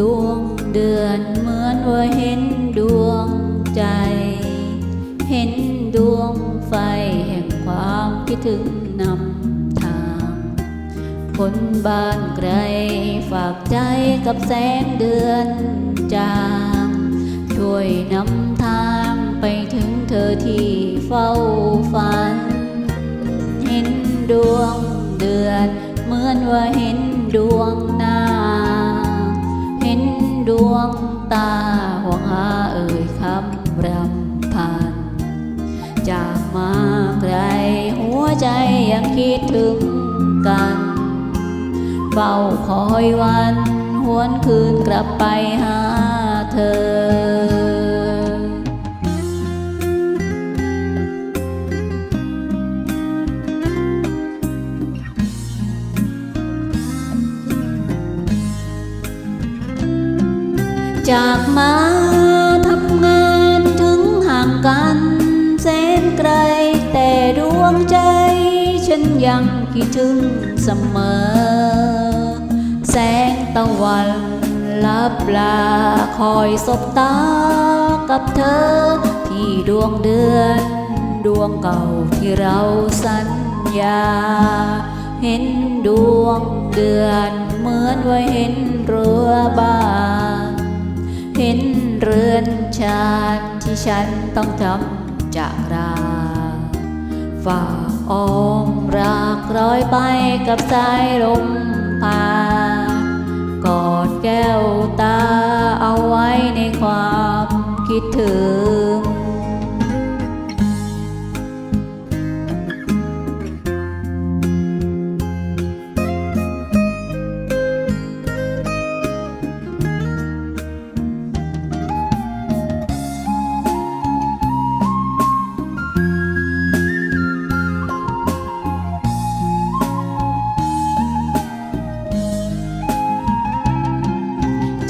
ดวงเดือนเหมือนว่าเห็นดวงใจ เห็นดวงไฟแห่งความคิดถึงนำทาง คนบ้านไกลฝากใจกับแสงเดือนจาง ช่วยนำทางไปถึงเธอที่เฝ้าฝัน เห็นดวงเดือนเหมือนว่าเห็นดวง ดวงตาห่วงหาเอ่ยคำรำพัน จากมาไกลหัวใจยังคิดถึงกันเฝ้าคอยวันหวนคืนกลับไปหา จากมาทำงานถึงห่างกันแสนไกล แต่ดวงใจ ฉันยังคิดถึงเสมอ แสงตะวันลับลาคอยสบตากับเธอ ที่ดวงเดือน ดวงเก่าที่เราสัญญา เห็นดวงเดือนเหมือนว่าเห็นเรือบ้าน เห็นเรือนชาติที่ฉันต้องจำจากราฝากอ้อมรักร้อยไปกับสายลมพากอดแก้วตาเอาไว้ในความคิดถึง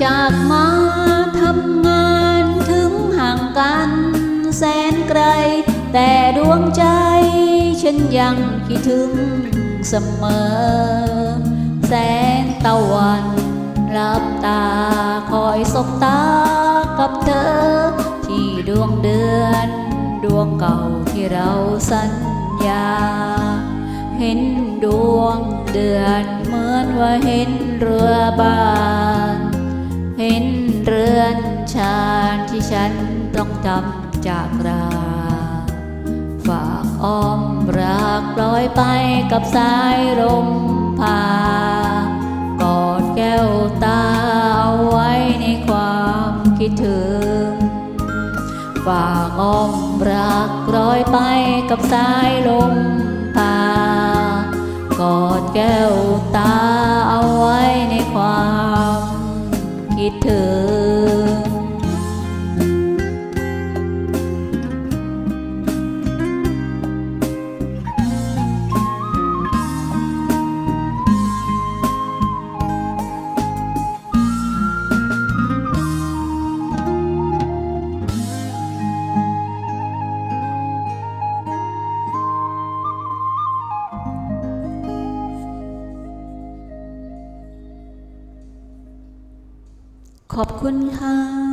จากมาทำงานถึงห่างกัน แสนไกล แต่ดวงใจ ฉันยังคิดถึงเสมอ แสงตะวันลับตาคอยสบตากับเธอ ที่ดวงเดือน ดวงเก่าที่เราสัญญา เห็นดวงเดือนเหมือนว่าเห็นเรือบา นเห็นเรือนชาญที่ฉันต้องจำจากรา ฝากอ้อมรักลอยไปกับสายลมพากอดแก้วตาเอาไว้ในความคิดถึง ฝากอ้อมรักร้อยไปกับสายลมพากอดแก้วตา คิดถึ ขอบคุณค่ะ